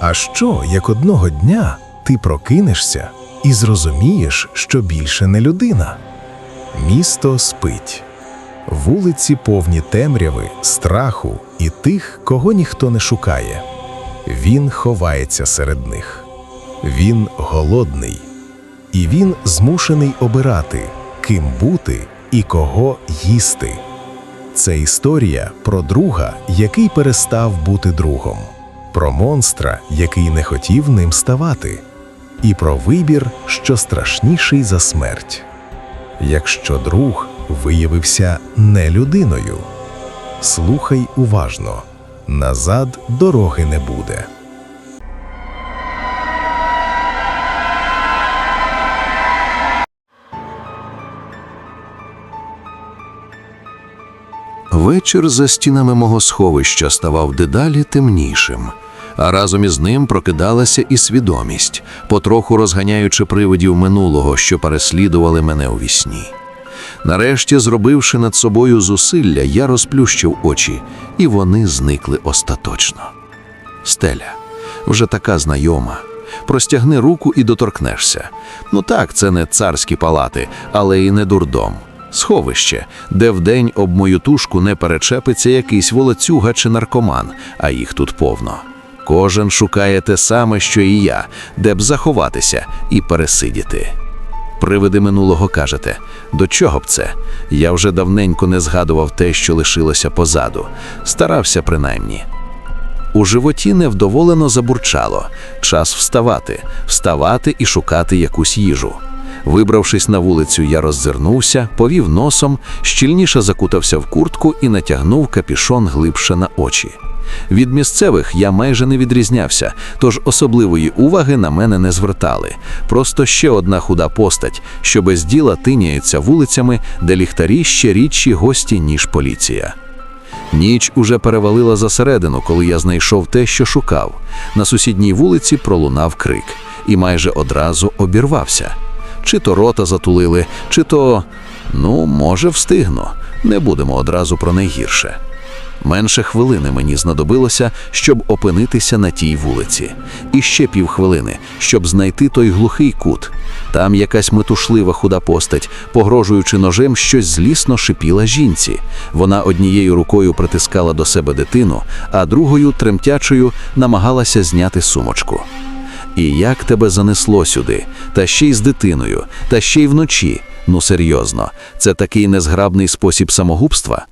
А що, як одного дня ти прокинешся і зрозумієш, що більше не людина? Місто спить. Вулиці повні темряви, страху і тих, кого ніхто не шукає. Він ховається серед них. Він голодний, і він змушений обирати, ким бути і кого їсти. Це історія про друга, який перестав бути другом, про монстра, який не хотів ним ставати, і про вибір, що страшніший за смерть. Якщо друг виявився не людиною, слухай уважно, назад дороги не буде. Вечір за стінами мого сховища ставав дедалі темнішим, а разом із ним прокидалася і свідомість, потроху розганяючи привидів минулого, що переслідували мене у вісні. Нарешті, зробивши над собою зусилля, я розплющив очі, і вони зникли остаточно. Стеля вже така знайома. Простягни руку і доторкнешся. Ну так, це не царські палати, але і не дурдом. Сховище, де вдень об мою тушку не перечепиться якийсь волоцюга чи наркоман, а їх тут повно. Кожен шукає те саме, що і я, де б заховатися і пересидіти. Привиди минулого кажете, до чого б це? Я вже давненько не згадував те, що лишилося позаду. Старався принаймні. У животі невдоволено забурчало. Час вставати, вставати і шукати якусь їжу. Вибравшись на вулицю, я роззирнувся, повів носом, щільніше закутався в куртку і натягнув капішон глибше на очі. Від місцевих я майже не відрізнявся, тож особливої уваги на мене не звертали. Просто ще одна худа постать, що без діла тиняється вулицями, де ліхтарі ще рідші гості, ніж поліція. Ніч уже перевалила за середину, коли я знайшов те, що шукав. На сусідній вулиці пролунав крик і майже одразу обірвався. Чи то рота затулили, чи то. Ну, може, встигну. Не будемо одразу про найгірше. Менше хвилини мені знадобилося, щоб опинитися на тій вулиці, і ще півхвилини, щоб знайти той глухий кут. Там якась метушлива худа постать, погрожуючи ножем, щось злісно шипіла жінці. Вона однією рукою притискала до себе дитину, а другою, тремтячою, намагалася зняти сумочку. І як тебе занесло сюди, та ще й з дитиною, та ще й вночі. Ну серйозно, це такий незграбний спосіб самогубства?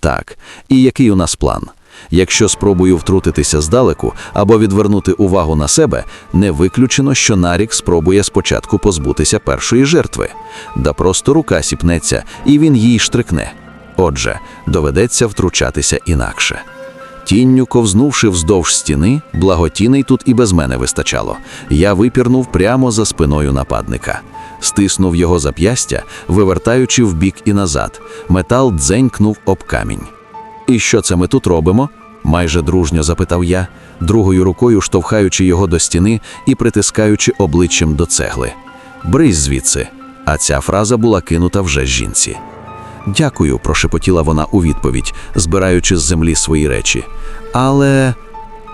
Так, і який у нас план? Якщо спробую втрутитися здалеку або відвернути увагу на себе, не виключено, що Нарік спробує спочатку позбутися першої жертви, да просто рука сіпнеться, і він їй штрикне. Отже, доведеться втручатися інакше. Тінню ковзнувши вздовж стіни, благотіней тут і без мене вистачало. Я випірнув прямо за спиною нападника. Стиснув його зап'ястя, вивертаючи вбік і назад. Метал дзенькнув об камінь. І що це ми тут робимо? майже дружньо запитав я, другою рукою штовхаючи його до стіни і притискаючи обличчям до цегли. Брись звідси. А ця фраза була кинута вже жінці. Дякую, прошепотіла вона у відповідь, збираючи з землі свої речі. Але.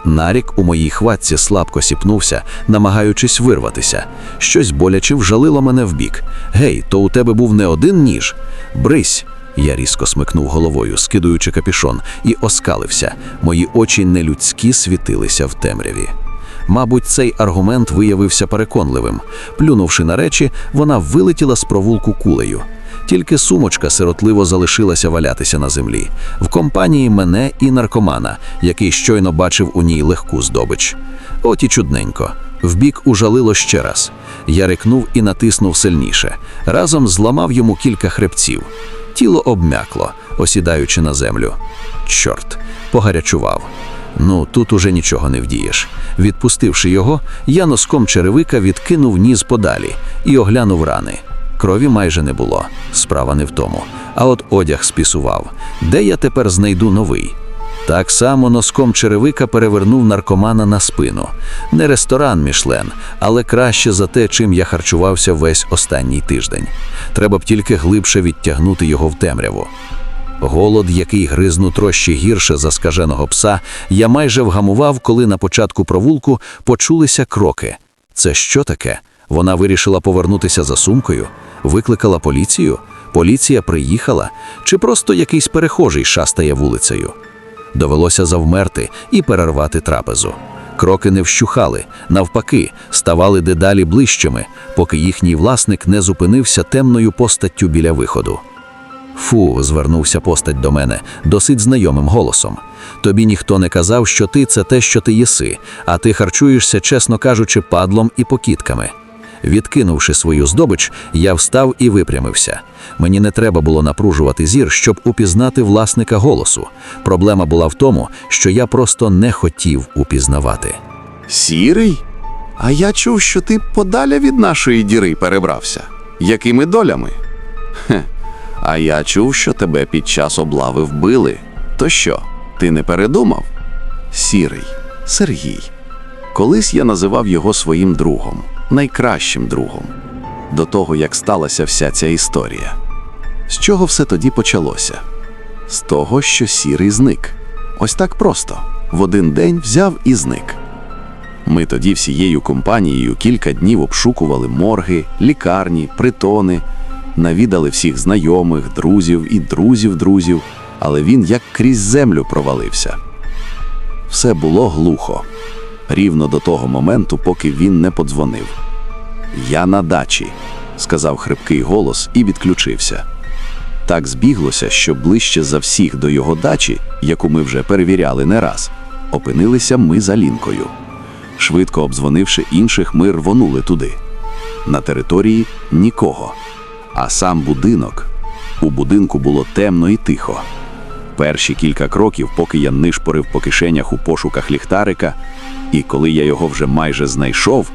Нарік у моїй хватці слабко сіпнувся, намагаючись вирватися. Щось боляче вжалило мене вбік. Гей, то у тебе був не один ніж. Брись. Я різко смикнув головою, скидуючи капішон, і оскалився. Мої очі нелюдські світилися в темряві. Мабуть, цей аргумент виявився переконливим. Плюнувши на речі, вона вилетіла з провулку кулею. Тільки сумочка сиротливо залишилася валятися на землі, в компанії мене і наркомана, який щойно бачив у ній легку здобич. От і чудненько. Вбік ужалило ще раз. Я рикнув і натиснув сильніше. Разом зламав йому кілька хребців. Тіло обмякло, осідаючи на землю. Чорт, погарячував. Ну, тут уже нічого не вдієш. Відпустивши його, я носком черевика відкинув ніс подалі і оглянув рани. Крові майже не було, справа не в тому. А от одяг спісував. Де я тепер знайду новий? Так само носком черевика перевернув наркомана на спину. Не ресторан Мішлен, але краще за те, чим я харчувався весь останній тиждень. Треба б тільки глибше відтягнути його в темряву. Голод, який гриз нутро ще гірше за скаженого пса, я майже вгамував, коли на початку провулку почулися кроки. Це що таке? Вона вирішила повернутися за сумкою, викликала поліцію. Поліція приїхала, чи просто якийсь перехожий шастає вулицею. Довелося завмерти і перервати трапезу. Кроки не вщухали, навпаки, ставали дедалі ближчими, поки їхній власник не зупинився темною постаттю біля виходу. Фу, звернувся постать до мене досить знайомим голосом. Тобі ніхто не казав, що ти це те, що ти єси, а ти харчуєшся, чесно кажучи, падлом і покітками. Відкинувши свою здобич, я встав і випрямився. Мені не треба було напружувати зір, щоб упізнати власника голосу. Проблема була в тому, що я просто не хотів упізнавати. Сірий? А я чув, що ти подаля від нашої діри перебрався. Якими долями? Хе. А я чув, що тебе під час облави вбили. То що, ти не передумав? Сірий, Сергій. Колись я називав його своїм другом, найкращим другом. До того, як сталася вся ця історія. З чого все тоді почалося? З того, що сірий зник. Ось так просто. В один день взяв і зник. Ми тоді всією компанією кілька днів обшукували морги, лікарні, притони, навідали всіх знайомих, друзів і друзів друзів, але він як крізь землю провалився. Все було глухо, рівно до того моменту, поки він не подзвонив. Я на дачі, сказав хрипкий голос і відключився. Так збіглося, що ближче за всіх до його дачі, яку ми вже перевіряли не раз, опинилися ми за лінкою. Швидко обдзвонивши інших, ми рвонули туди. На території нікого. А сам будинок. У будинку було темно і тихо. Перші кілька кроків, поки я нишпорив по кишенях у пошуках ліхтарика, і коли я його вже майже знайшов,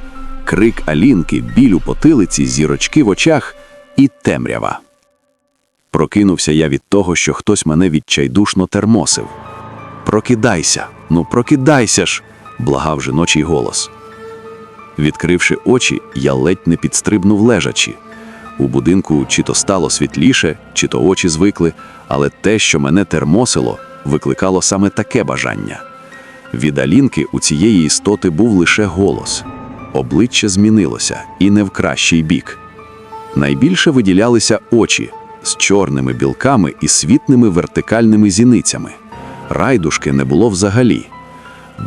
крик Алінки, біль у потилиці, зірочки в очах і темрява. Прокинувся я від того, що хтось мене відчайдушно термосив. Прокидайся, ну прокидайся ж, благав жіночий голос. Відкривши очі, я ледь не підстрибнув лежачи. У будинку чи то стало світліше, чи то очі звикли, але те, що мене термосило, викликало саме таке бажання. Від Алінки у цієї істоти був лише голос. Обличчя змінилося і не в кращий бік. Найбільше виділялися очі з чорними білками і світними вертикальними зіницями. Райдушки не було взагалі.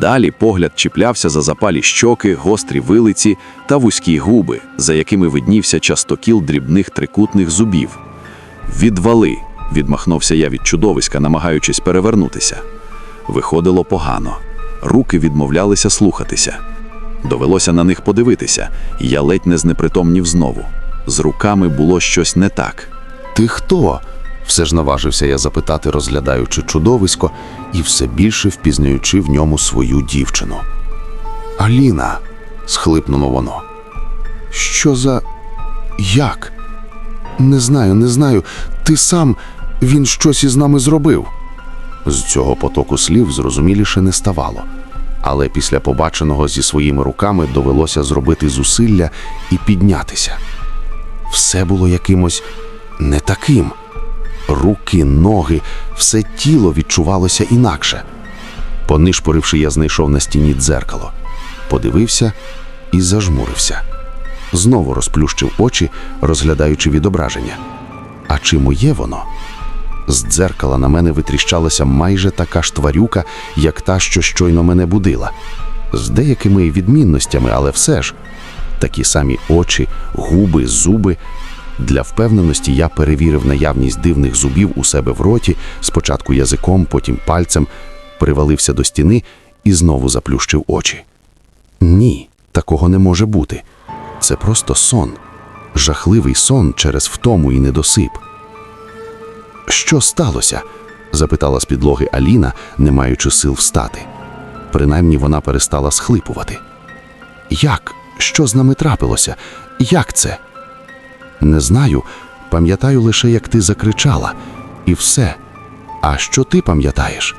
Далі погляд чіплявся за запалі щоки, гострі вилиці та вузькі губи, за якими виднівся частокіл дрібних трикутних зубів. Відвали, відмахнувся я від чудовиська, намагаючись перевернутися. Виходило погано. Руки відмовлялися слухатися. Довелося на них подивитися, і я ледь не знепритомнів знову. З руками було щось не так. Ти хто? Все ж наважився я запитати, розглядаючи чудовисько і все більше впізнаючи в ньому свою дівчину. Аліна, схлипнуло воно. Що за. Як? Не знаю, не знаю. Ти сам він щось із нами зробив. З цього потоку слів зрозуміліше не ставало. Але після побаченого зі своїми руками довелося зробити зусилля і піднятися. Все було якимось не таким. Руки, ноги, все тіло відчувалося інакше. Понишпоривши, я знайшов на стіні дзеркало, подивився і зажмурився. Знову розплющив очі, розглядаючи відображення. А чи моє воно? З дзеркала на мене витріщалася майже така ж тварюка, як та, що щойно мене будила, з деякими відмінностями, але все ж такі самі очі, губи, зуби. Для впевненості я перевірив наявність дивних зубів у себе в роті, спочатку язиком, потім пальцем, привалився до стіни і знову заплющив очі. Ні, такого не може бути. Це просто сон, жахливий сон через втому і недосип. Що сталося? запитала з підлоги Аліна, не маючи сил встати. Принаймні вона перестала схлипувати. Як? Що з нами трапилося? Як це? Не знаю, пам'ятаю лише, як ти закричала, і все. А що ти пам'ятаєш?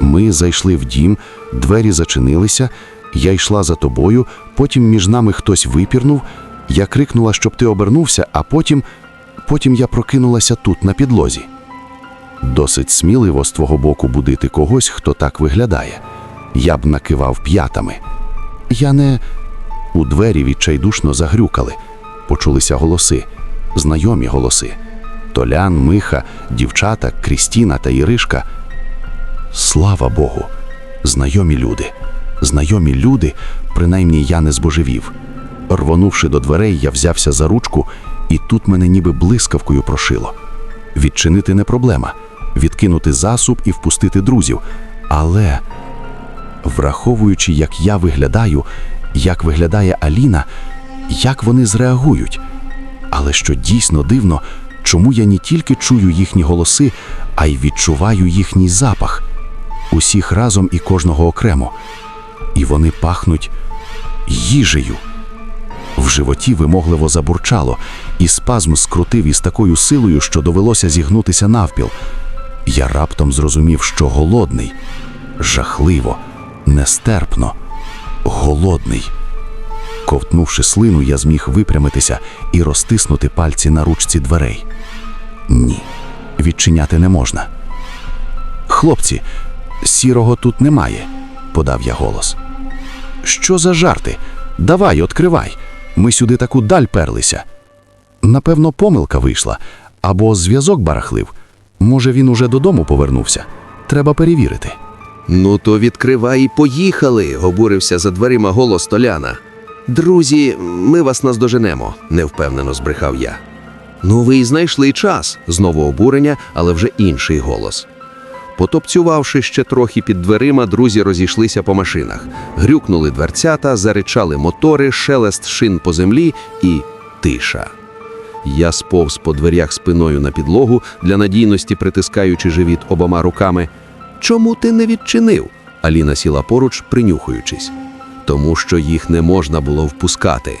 Ми зайшли в дім, двері зачинилися, я йшла за тобою, потім між нами хтось випірнув, я крикнула, щоб ти обернувся, а потім, потім я прокинулася тут, на підлозі. Досить сміливо з твого боку будити когось, хто так виглядає. Я б накивав п'ятами. Я не. У двері відчайдушно загрюкали. Почулися голоси, знайомі голоси. Толян, Миха, дівчата, Крістіна та Іришка. Слава Богу! Знайомі люди. Знайомі люди, принаймні я не збожевів. Рвонувши до дверей, я взявся за ручку, і тут мене ніби блискавкою прошило. Відчинити не проблема, відкинути засуб і впустити друзів. Але, враховуючи, як я виглядаю, як виглядає Аліна, як вони зреагують. Але що дійсно дивно, чому я не тільки чую їхні голоси, а й відчуваю їхній запах усіх разом і кожного окремо. І вони пахнуть їжею. В животі вимогливо забурчало, і спазм скрутив із такою силою, що довелося зігнутися навпіл. Я раптом зрозумів, що голодний, жахливо, нестерпно, голодний. Ковтнувши слину, я зміг випрямитися і розтиснути пальці на ручці дверей. Ні, відчиняти не можна. Хлопці, сірого тут немає, подав я голос. Що за жарти? Давай, відкривай. Ми сюди таку даль перлися. Напевно, помилка вийшла, або зв'язок барахлив. Може, він уже додому повернувся. Треба перевірити. Ну, то відкривай і поїхали, обурився за дверима голос Толяна. Друзі, ми вас наздоженемо, невпевнено збрехав я. Ну, ви і знайшли час, знову обурення, але вже інший голос. Потопцювавши ще трохи під дверима, друзі розійшлися по машинах. Грюкнули дверцята, заричали мотори, шелест шин по землі і тиша. Я сповз по дверях спиною на підлогу, для надійності притискаючи живіт обома руками. Чому ти не відчинив? Аліна сіла поруч, принюхуючись. Тому що їх не можна було впускати.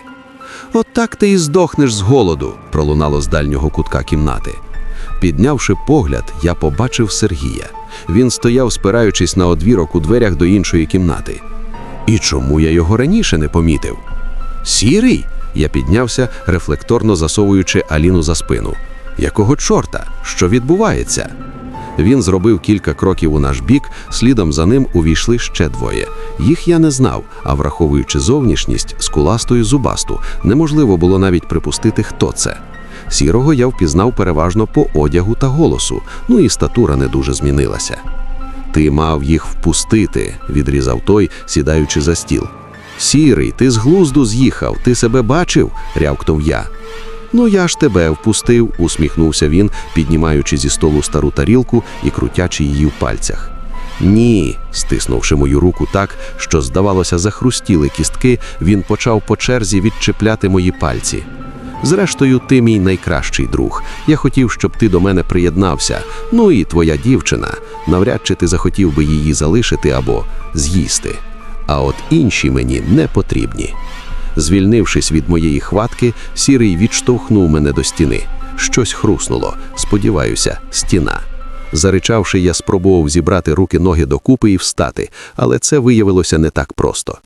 От ти і здохнеш з голоду, пролунало з дальнього кутка кімнати. Піднявши погляд, я побачив Сергія. Він стояв, спираючись на одвірок у дверях до іншої кімнати. І чому я його раніше не помітив? Сірий? Я піднявся, рефлекторно засовуючи Аліну за спину. Якого чорта? Що відбувається? Він зробив кілька кроків у наш бік, слідом за ним увійшли ще двоє. Їх я не знав, а враховуючи зовнішність, скуласту і зубасту, неможливо було навіть припустити, хто це. Сірого я впізнав переважно по одягу та голосу, ну і статура не дуже змінилася. Ти мав їх впустити, відрізав той, сідаючи за стіл. Сірий, ти з глузду з'їхав, ти себе бачив? рявкнув я. Ну я ж тебе впустив, усміхнувся він, піднімаючи зі столу стару тарілку і крутячи її в пальцях. Ні, стиснувши мою руку так, що, здавалося, захрустіли кістки, він почав по черзі відчепляти мої пальці. Зрештою, ти мій найкращий друг. Я хотів, щоб ти до мене приєднався. Ну і твоя дівчина. Навряд чи ти захотів би її залишити або з'їсти. А от інші мені не потрібні. Звільнившись від моєї хватки, сірий відштовхнув мене до стіни. Щось хруснуло, сподіваюся, стіна. Заричавши, я спробував зібрати руки ноги докупи і встати, але це виявилося не так просто.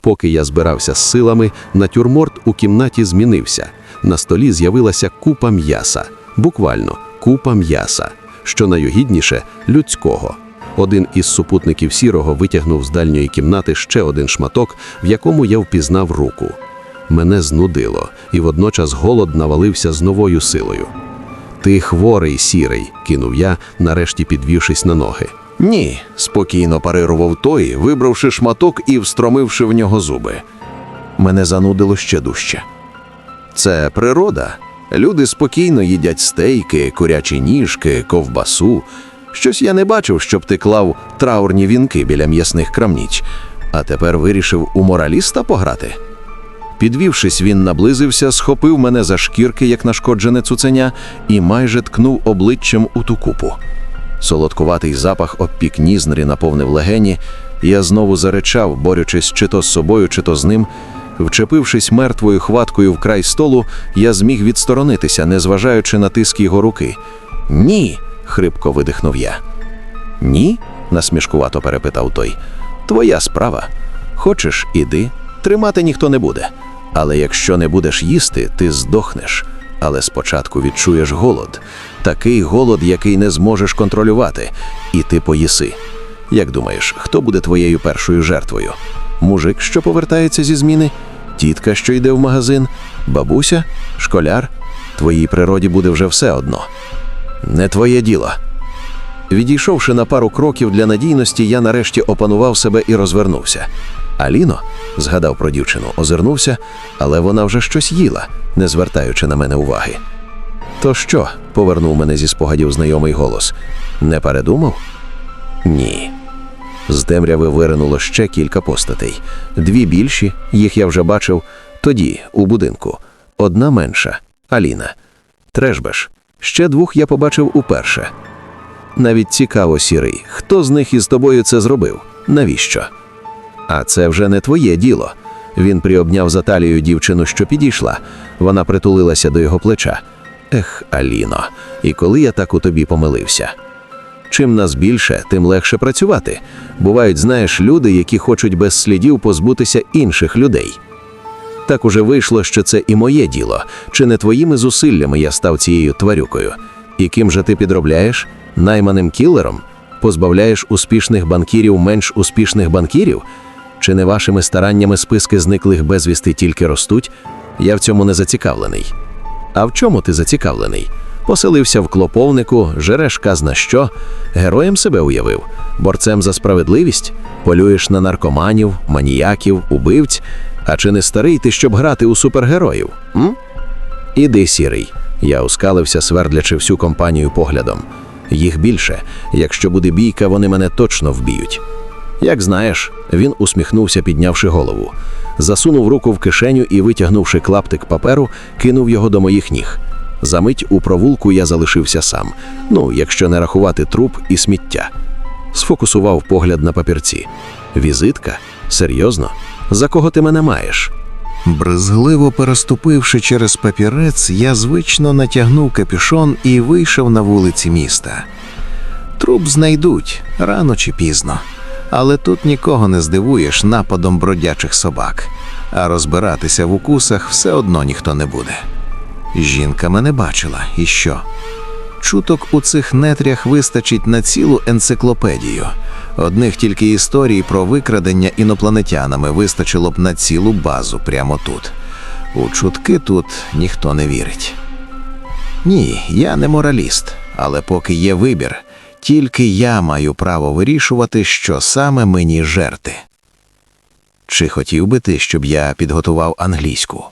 Поки я збирався з силами, натюрморт у кімнаті змінився. На столі з'явилася купа м'яса, буквально купа м'яса, що найогідніше людського. Один із супутників сірого витягнув з дальньої кімнати ще один шматок, в якому я впізнав руку. Мене знудило, і водночас голод навалився з новою силою. Ти хворий, сірий, кинув я, нарешті підвівшись на ноги. Ні, спокійно парирував той, вибравши шматок і встромивши в нього зуби. Мене занудило ще дужче. Це природа. Люди спокійно їдять стейки, курячі ніжки, ковбасу. Щось я не бачив, щоб ти клав траурні вінки біля м'ясних крамніч. А тепер вирішив у мораліста пограти. Підвівшись, він наблизився, схопив мене за шкірки, як нашкоджене цуценя, і майже ткнув обличчям у ту купу. Солодкуватий запах обпік ніздрі наповнив легені, я знову заречав, борючись чи то з собою, чи то з ним. Вчепившись мертвою хваткою в край столу, я зміг відсторонитися, незважаючи на тиск його руки. Ні. хрипко видихнув я. Ні? насмішкувато перепитав той. Твоя справа. Хочеш, іди. Тримати ніхто не буде. Але якщо не будеш їсти, ти здохнеш. Але спочатку відчуєш голод, такий голод, який не зможеш контролювати, і ти поїси. Як думаєш, хто буде твоєю першою жертвою? Мужик, що повертається зі зміни, тітка, що йде в магазин, бабуся, школяр? Твоїй природі буде вже все одно. Не твоє діло. Відійшовши на пару кроків для надійності, я нарешті опанував себе і розвернувся. Аліно, згадав про дівчину, озирнувся, але вона вже щось їла, не звертаючи на мене уваги. То що? повернув мене зі спогадів знайомий голос. Не передумав? Ні. З темряви виринуло ще кілька постатей. Дві більші, їх я вже бачив тоді, у будинку. Одна менша Аліна. Трешбеш. Ще двох я побачив уперше. Навіть цікаво, сірий, хто з них із тобою це зробив? Навіщо? А це вже не твоє діло. Він приобняв за талію дівчину, що підійшла. Вона притулилася до його плеча. Ех, Аліно, і коли я так у тобі помилився. Чим нас більше, тим легше працювати. Бувають, знаєш, люди, які хочуть без слідів позбутися інших людей. Так уже вийшло, що це і моє діло. Чи не твоїми зусиллями я став цією тварюкою? І ким же ти підробляєш? Найманим кілером? Позбавляєш успішних банкірів менш успішних банкірів? Чи не вашими стараннями списки зниклих безвісти тільки ростуть? Я в цьому не зацікавлений. А в чому ти зацікавлений? Поселився в клоповнику, жереш казна що, героєм себе уявив, борцем за справедливість, полюєш на наркоманів, маніяків, убивць. А чи не старий ти, щоб грати у супергероїв? М? Іди, сірий. Я ускалився, свердлячи всю компанію поглядом. Їх більше. Якщо буде бійка, вони мене точно вб'ють. Як знаєш, він усміхнувся, піднявши голову. Засунув руку в кишеню і, витягнувши клаптик паперу, кинув його до моїх ніг. Замить у провулку я залишився сам. Ну, якщо не рахувати труп і сміття. Сфокусував погляд на папірці. Візитка? Серйозно? За кого ти мене маєш? Брезгливо переступивши через папірець, я звично натягнув капюшон і вийшов на вулиці міста. Труп знайдуть рано чи пізно, але тут нікого не здивуєш нападом бродячих собак, а розбиратися в укусах все одно ніхто не буде. Жінка мене бачила, і що? Чуток у цих нетрях вистачить на цілу енциклопедію. Одних тільки історій про викрадення інопланетянами вистачило б на цілу базу прямо тут. У чутки тут ніхто не вірить. Ні, я не мораліст, але поки є вибір, тільки я маю право вирішувати, що саме мені жерти. Чи хотів би ти, щоб я підготував англійську?